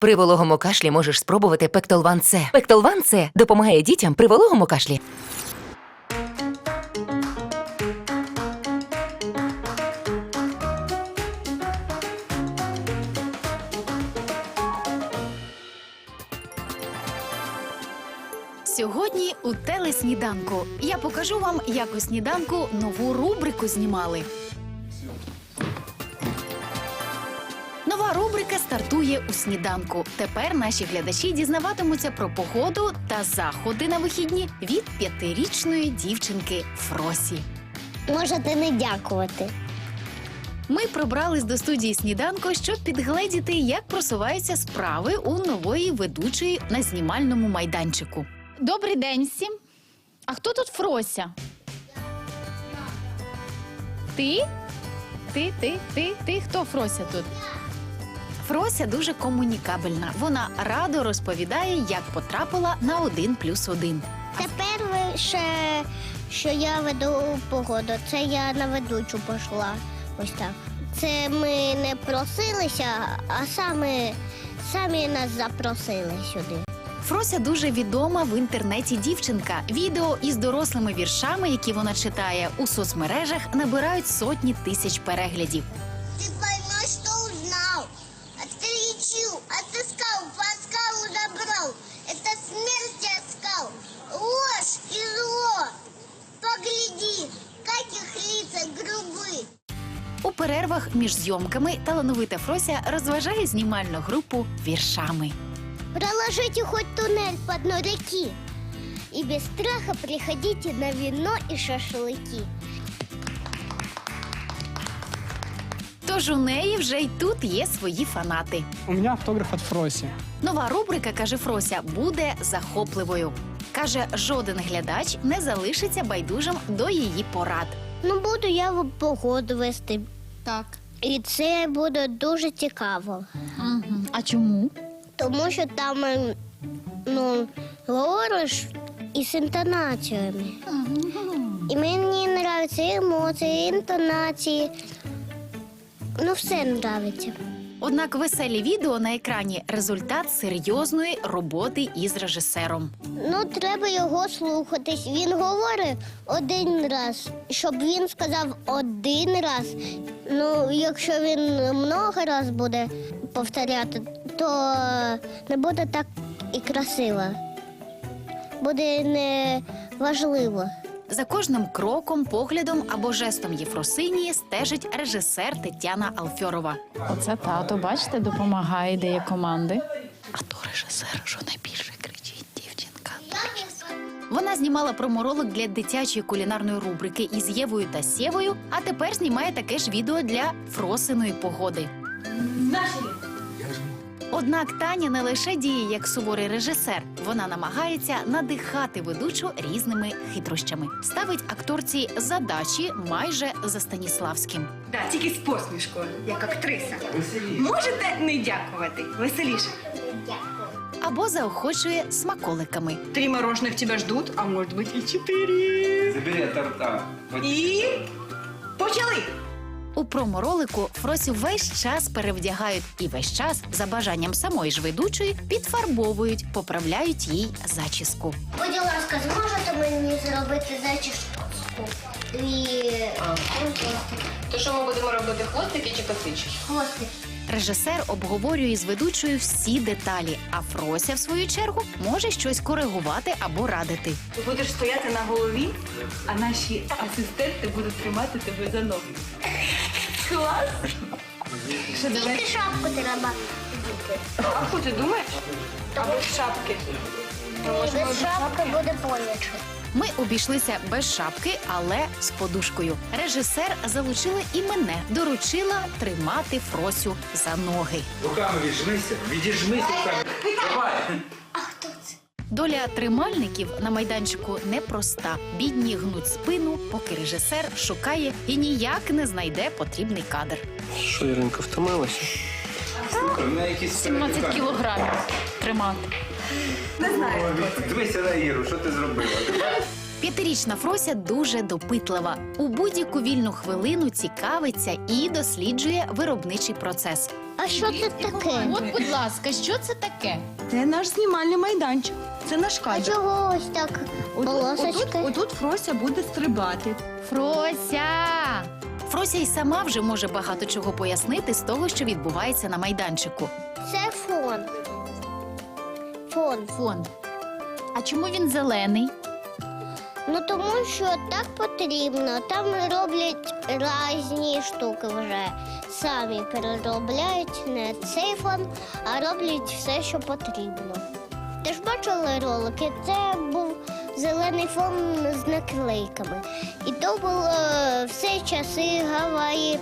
При вологому кашлі можеш спробувати Пектолван С. Пектолван С допомагає дітям при вологому кашлі. Сьогодні у телесніданку я покажу вам, як у сніданку нову рубрику знімали. Стартує у сніданку. Тепер наші глядачі дізнаватимуться про погоду та заходи на вихідні від п'ятирічної дівчинки Фросі. Можете не дякувати. Ми пробрались до студії сніданку, щоб підгледіти, як просуваються справи у нової ведучої на знімальному майданчику. Добрий день всім. А хто тут Фрося? Ти? Ти, ти, ти, ти хто Фрося тут? Фрося дуже комунікабельна. Вона радо розповідає, як потрапила на один плюс один. Тепер ви ще, що я веду погоду, це я на ведучу пішла. Ось так. Це ми не просилися, а саме самі нас запросили сюди. Фрося дуже відома в інтернеті дівчинка. Відео із дорослими віршами, які вона читає у соцмережах, набирають сотні тисяч переглядів. Ты перервах між зйомками талановита Фрося розважає знімальну групу віршами. Проложите хоть туннель по дну реки. И без страха приходите на вино и шашлыки. Тож у неї вже й тут є свої фанати. У меня автограф от Фроси. Нова рубрика, каже Фрося, буде захопливою. Каже, жоден глядач не залишиться байдужим до її порад. Ну, буду я в погоду вести. Так. І це буде дуже цікаво. Угу. А чому? Тому що там ем, ну, говориш із інтонаціями. І мені подобаються емоції, інтонації. Ну, все подобається. Однак веселі відео на екрані результат серйозної роботи із режисером. Ну, треба його слухатись. Він говорить один раз, щоб він сказав один раз. Ну, якщо він много раз буде повторяти, то не буде так і красиво. Буде не важливо. За кожним кроком, поглядом або жестом Єфросинії стежить режисер Тетяна Алфьорова. Оце тато, бачите, допомагає, ідея команди. А то режисер, що найбільше кричить дівчинка. Вона знімала проморолик для дитячої кулінарної рубрики із Євою та Сєвою, а тепер знімає таке ж відео для Фросиної погоди. Однак Таня не лише діє як суворий режисер, вона намагається надихати ведучу різними хитрощами. Ставить акторці задачі майже за Станіславським. Да, тільки з посмішкою, як актриса. Можете не дякувати. Веселіше. або заохочує смаколиками. Три мороженых тебя ждут, а может быть и четыре. Забери от торта. Вот І почали. У проморолику Фросю весь час перевдягають і весь час, за бажанням самої ж ведучої, підфарбовують, поправляють їй зачіску. Будь ласка, зможете мені зробити зачіску? І То що ми будемо робити хвостики чи косички? хвостик. Режисер обговорює з ведучою всі деталі, а Фрося, в свою чергу, може щось коригувати або радити. Ти будеш стояти на голові, а наші асистенти будуть тримати тебе за ноги. Клас! Що давай? Тільки шапку треба. Шапку ти думаєш? А без шапки? Без шапки буде боляче. Ми обійшлися без шапки, але з подушкою. Режисер залучила і мене, доручила тримати Фросю за ноги. Руками віджмися, відіжмися. Давай. Доля тримальників на майданчику непроста. Бідні гнуть спину, поки режисер шукає і ніяк не знайде потрібний кадр. Що, Іринка, втомилася? Слухай, у мене якісь 17 кілограмів тримати. Не знаю. Дивися на Іру, що ти зробила? П'ятирічна Фрося дуже допитлива. У будь-яку вільну хвилину цікавиться і досліджує виробничий процес. А що це таке? От, будь ласка, що це таке? Це наш знімальний майданчик. Це наш А кадр. чого ось так Отут, отут, полосочки? отут Фрося буде стрибати. Фрося! Фрося й сама вже може багато чого пояснити з того, що відбувається на майданчику. Це фон. Фон. Фон. А чому він зелений? Ну тому що так потрібно. Там роблять різні штуки вже. Самі переробляють не цей фон, а роблять все, що потрібно. Ти ж бачили ролики? Це був зелений фон з наклейками. І то було все часи Гаваї,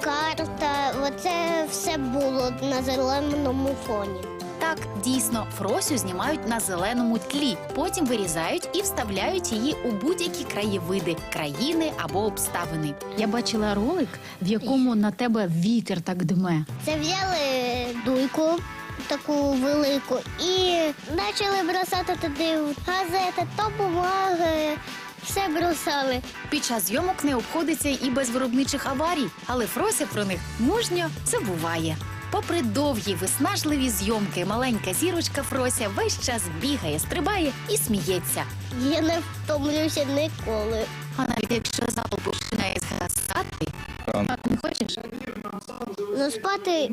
карта. Оце все було на зеленому фоні. Так, дійсно, Фросю знімають на зеленому тлі, потім вирізають і вставляють її у будь-які краєвиди, країни або обставини. Я бачила ролик, в якому на тебе вітер так дме. Це взяли дуйку таку велику і почали бросати туди газети, то бумаги, все бросали. Під час зйомок не обходиться і без виробничих аварій, але Фрося про них мужньо забуває. Попри довгі виснажливі зйомки, маленька зірочка Фрося весь час бігає, стрибає і сміється. Я не втомлюся ніколи. А навіть якщо зал починає згасати, Не хочеш? Ну спати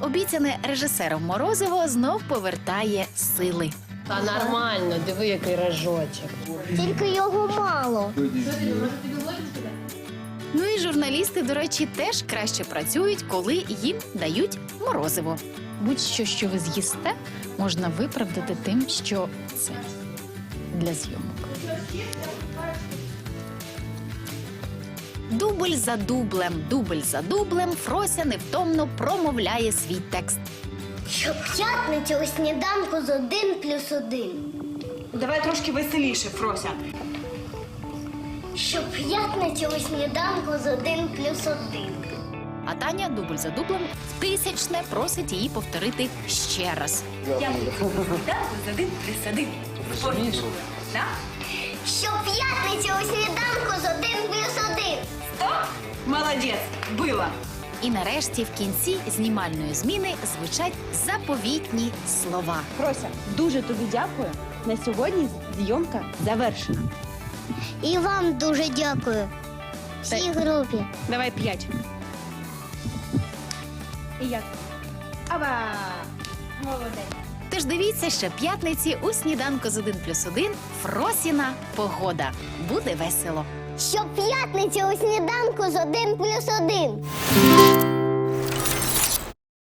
обіцяне режисером Морозиво знов повертає сили. Та нормально, диви, який рожочок. тільки його мало. Ну і журналісти, до речі, теж краще працюють, коли їм дають морозиво. Будь-що, що ви з'їсте, можна виправдати тим, що це для зйомок. Дубль за дублем, дубль за дублем Фрося невтомно промовляє свій текст. Щоп'ятницю у сніданку з один плюс один. Давай трошки веселіше, Фрося. Щоп'ятницю у сніданку з один плюс один. А Таня дубль за дублем в тисячне просить її повторити ще раз. Я буду сніданку з один плюс один. Так? Щоп'ятницю у сніданку з один плюс один. Молодець, била. І нарешті в кінці знімальної зміни звучать заповітні слова. Фрося, дуже тобі дякую. На сьогодні зйомка завершена. І вам дуже дякую. Всій групі. Давай п'ять. І як? Аба! Молодець. Тож дивіться щоп'ятниці у сніданку з 1 плюс 1 Фросіна погода. Буде весело. Щоп'ятницю у сніданку з один плюс один.